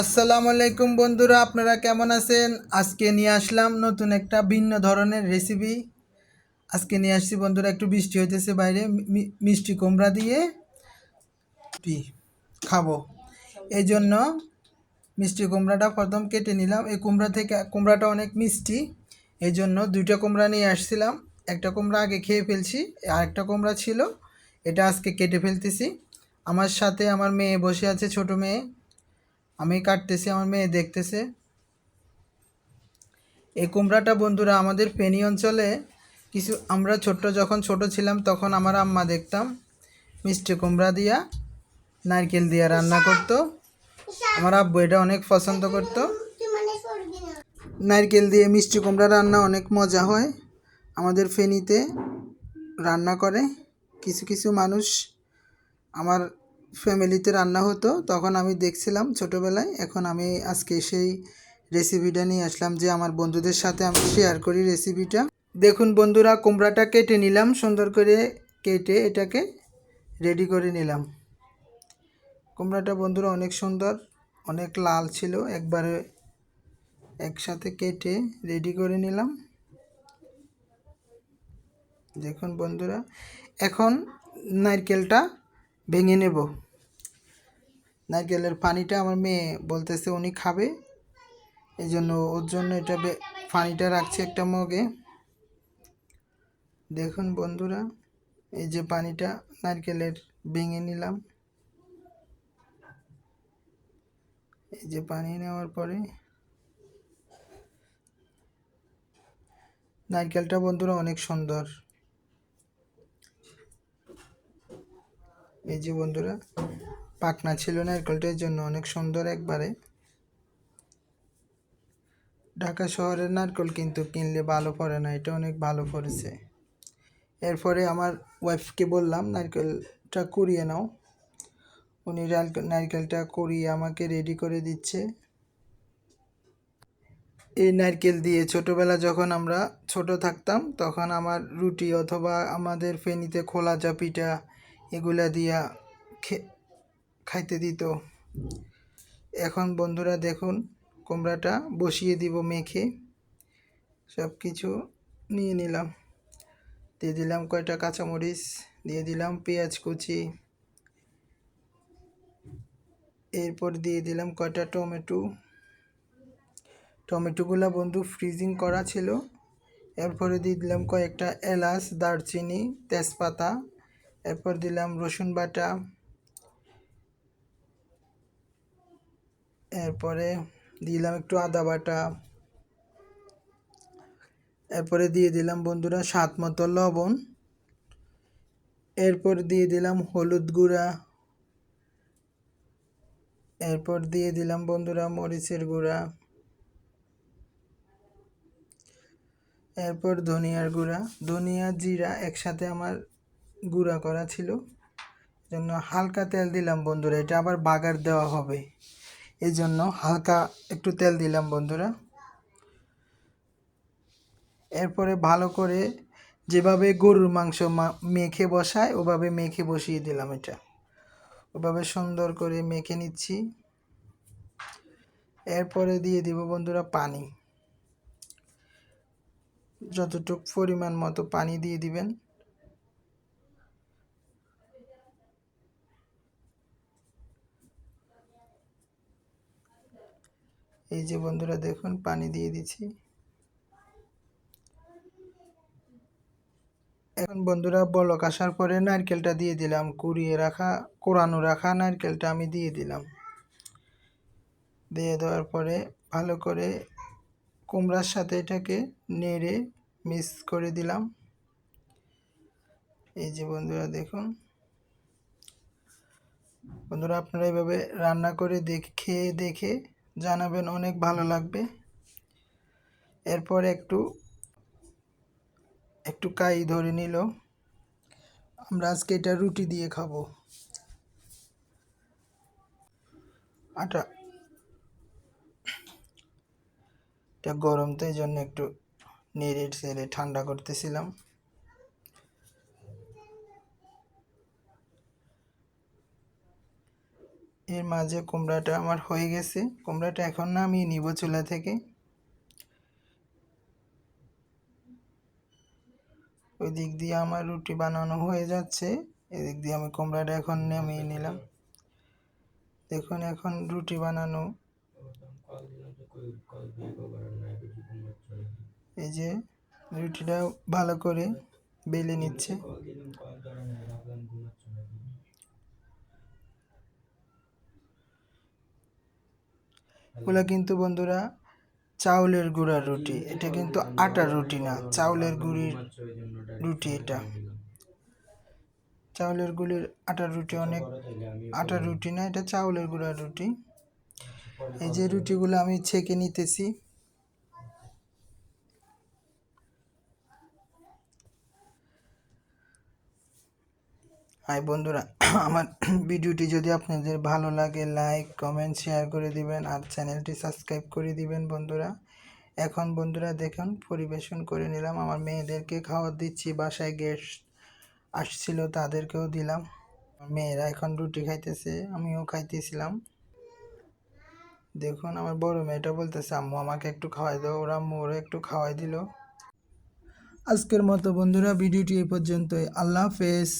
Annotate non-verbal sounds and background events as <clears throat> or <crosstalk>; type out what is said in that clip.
আসসালামু আলাইকুম বন্ধুরা, আপনারা কেমন আছেন? আজকে নিয়ে আসলাম নতুন একটা ভিন্ন ধরনের রেসিপি আজকে নিয়ে আসছি বন্ধুরা, একটু বৃষ্টি হইতেছে বাইরে মিষ্টি কুমড়া দিয়ে খাব। এই জন্য মিষ্টি কুমড়াটা প্রথম কেটে নিলাম। এই কুমড়া থেকে, কুমড়াটা অনেক মিষ্টি, এই জন্য দুইটা কুমড়া নিয়ে আসছিলাম। একটা কুমড়া আগে খেয়ে ফেলছি আর একটা কুমড়া ছিল, এটা আজকে কেটে ফেলতেছি। আমার সাথে আমার মেয়ে বসে আছে, ছোট মেয়ে। আমি কাটতেছি, আমার মেয়ে দেখতেছে। এই কুমড়াটা বন্ধুরা আমাদের ফেনী অঞ্চলে কিছু, আমরা ছোট্ট, যখন ছোট ছিলাম তখন আমার আম্মা দেখতাম মিষ্টি কুমড়া দিয়া, নারকেল দিয়া রান্না করতো। আমার আব্বু এটা অনেক পছন্দ করতো। নারকেল দিয়ে মিষ্টি কুমড়া রান্না অনেক মজা হয়। আমাদের ফেনীতে রান্না করে কিছু কিছু মানুষ। আমার ফ্যামিলিতে রান্না হতো, তখন আমি দেখছিলাম ছোটোবেলায়। এখন আমি আজকে সেই রেসিপিটা নিয়ে আসলাম যে আমার বন্ধুদের সাথে আমি শেয়ার করি রেসিপিটা। দেখুন বন্ধুরা, কুমড়াটা কেটে নিলাম, সুন্দর করে কেটে এটাকে রেডি করে নিলাম। কুমড়াটা বন্ধুরা অনেক সুন্দর, অনেক লাল ছিল, একবারে একসাথে কেটে রেডি করে নিলাম। দেখুন বন্ধুরা, এখন নারকেলটা ভেঙে নেব। নারকেলের পানিটা আমার মেয়ে বলতেছে উনি খাবে। এই জন্য ওর জন্য এটা পানিটা রাখছি একটা মগে। দেখুন বন্ধুরা, এই যে পানিটা নারকেলের ভেঙে নিলাম। এই যে পানি নেওয়ার পরে নারকেলটা বন্ধুরা অনেক সুন্দর। এই যে বন্ধুরা পাকনা ছিল নারকেলটার জন্য অনেক সুন্দর একবারে। ঢাকা শহরের নারকেল কিন্তু কিনলে ভালো পড়ে না, এটা অনেক ভালো পড়েছে। এরপরে আমার ওয়াইফকে বললাম, নারকেলটা কুড়িয়ে নাও। উনি নারকেল- নারকেলটা কুড়িয়ে আমাকে রেডি করে দিচ্ছে। এই নারকেল দিয়ে ছোটোবেলা যখন আমরা ছোট থাকতাম, তখন আমার রুটি অথবা আমাদের ফেনীতে খোলা চা পিঠা, এগুলা দিয়া খাইতে দিত। এখন বন্ধুরা দেখুন, কুমড়াটা বসিয়ে দিব মেখে। সব কিছু নিয়ে নিলাম। দিয়ে দিলাম কয়টা কাঁচামরিচ, দিয়ে দিলাম পেঁয়াজ কুচি। এরপর দিয়ে দিলাম কয়টা টমেটো। টমেটোগুলো বন্ধু ফ্রিজিং করা ছিল। এরপরে দিয়ে দিলাম কয়েকটা এলাচ, দারচিনি, তেজপাতা। এরপর দিলাম রসুন বাটা। এরপরে দিলাম একটু আদা বাটা। এরপরে দিয়ে দিলাম বন্ধুরা স্বাদ মতো লবণ। এরপর দিয়ে দিলাম হলুদ গুঁড়া। এরপর দিয়ে দিলাম বন্ধুরা মরিচের গুঁড়া। এরপর ধনিয়ার গুঁড়া। ধনিয়া, জিরা একসাথে আমার গুঁড়া করা ছিল। জন্য হালকা তেল দিলাম বন্ধুরা, এটা আবার বাগার দেওয়া হবে। এই জন্য হালকা একটু তেল দিলাম বন্ধুরা। এরপরে ভালো করে যেভাবে গরুর মাংস মেখে বসায়, ওভাবে মেখে বসিয়ে দিলাম এটা। ওভাবে সুন্দর করে মেখে নিচ্ছি। এরপরে দিয়ে দিব বন্ধুরা পানি। যতটুক পরিমাণ মতো পানি দিয়ে দিবেন। এই যে বন্ধুরা দেখুন, পানি দিয়ে দিচ্ছি। এখন বন্ধুরা বলক আসার পরে নারকেলটা দিয়ে দিলাম, কুড়িয়ে রাখা, কোরানো রাখা নারকেলটা আমি দিয়ে দিলাম। দিয়ে দেওয়ার পরে ভালো করে কুমড়ার সাথে এটাকে নেড়ে মিক্স করে দিলাম। এই যে বন্ধুরা দেখুন। বন্ধুরা আপনারা এভাবে রান্না করে দেখ, দেখে জানাবেন, অনেক ভালো লাগবে। এরপর একটু একটু কাই ধরে নিল। আমরা আজকে এটা রুটি দিয়ে খাব। আটা। এটা গরম তো এই জন্য একটু নেড়ে ছেড়ে ঠান্ডা করতেছিলাম। এর মাঝে কুমড়াটা আমার হয়ে গেছে। কুমড়াটা এখন নামিয়ে নিব চুলা থেকে। ওই দিক দিয়ে আমার রুটি বানানো হয়ে যাচ্ছে। এদিক দিয়ে আমি কুমড়াটা এখন নামিয়ে নিলাম। দেখুন এখন রুটি বানানো। এই যে রুটিটা ভালো করে বেলে নিচ্ছে। এগুলা কিন্তু বন্ধুরা চাউলের গুঁড়ার রুটি। এটা কিন্তু আটার রুটি না, চাউলের গুঁড়ির রুটি এটা। চাউলের গুঁড়ির আটার রুটি অনেক, আটার রুটি না, এটা চাউলের গুঁড়ার রুটি। এই যে রুটিগুলো আমি ছেঁকে নিতেছি। হাই বন্ধুরা, <clears throat> আমার <clears throat> ভিডিওটি যদি আপনাদের ভালো লাগে, লাইক, কমেন্ট, শেয়ার করে দিবেন আর চ্যানেলটি সাবস্ক্রাইব করে দিবেন বন্ধুরা। এখন বন্ধুরা দেখুন, পরিবেশন করে নিলাম। আমার মেয়েদেরকে খাওয়া দিচ্ছি, বাসায় গেস্ট আসছিল, তাদেরকেও দিলাম। মেয়েরা এখন রুটি খাইতেছে, আমিও খাইতেছিলাম। দেখুন, আমার বড় মেয়েটা বলতেছে, আম্মু, আমাকে একটু খাওয়াই দাও। ওরা আম্মু একটু খাওয়াই দিল। আজকের মতো বন্ধুরা, ভিডিওটি এই পর্যন্তই। আল্লাহ হাফেজ।